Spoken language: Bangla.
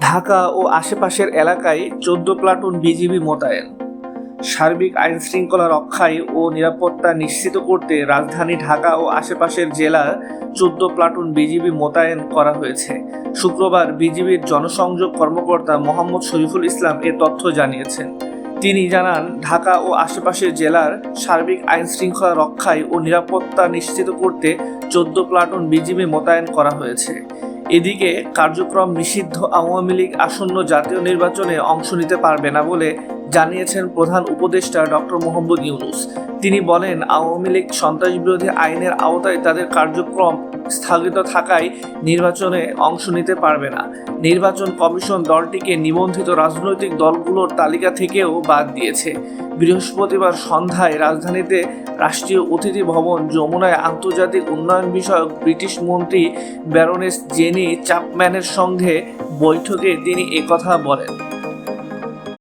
ঢাকা ও আশেপাশের এলাকায় চোদ্দ প্লাটুন বিজিবি মোতায়েন। সার্বিক আইন শৃঙ্খলা রক্ষায় ও নিরাপত্তা নিশ্চিত করতে রাজধানী ঢাকা ও আশেপাশের জেলার চোদ্দ প্লাটুন বিজিবি মোতায়েন করা হয়েছে। শুক্রবার বিজিবির জনসংযোগ কর্মকর্তা মোহাম্মদ শরীফুল ইসলাম এ তথ্য জানিয়েছেন। তিনি জানান, ঢাকা ও আশেপাশের জেলার সার্বিক আইন শৃঙ্খলা রক্ষায় ও নিরাপত্তা নিশ্চিত করতে চোদ্দ প্লাটুন বিজিবি মোতায়েন করা হয়েছে। এদিকে কার্যক্রম নিষিদ্ধ আওয়ামী লীগ আসন্ন জাতীয় নির্বাচনে অংশ নিতে পারবে না বলে জানিয়েছেন প্রধান উপদেষ্টা ডক্টর মোহাম্মদ ইউনুস। তিনি বলেন, আওয়ামী লীগ সন্ত্রাস বিরোধী আইনের আওতায় তাদের কার্যক্রম স্থগিত থাকায় নির্বাচনে অংশ নিতে পারবে না। নির্বাচন কমিশন দলটিকে নিবন্ধিত রাজনৈতিক দলগুলোর তালিকা থেকেও বাদ দিয়েছে। বৃহস্পতিবার সন্ধ্যায় রাজধানীতে রাষ্ট্রীয় অতিথি ভবন যমুনায় আন্তর্জাতিক উন্নয়ন বিষয়ক ব্রিটিশ মন্ত্রী ব্যারোনেস জেনি চাপম্যানের সঙ্গে বৈঠকে তিনি একথা বলেন।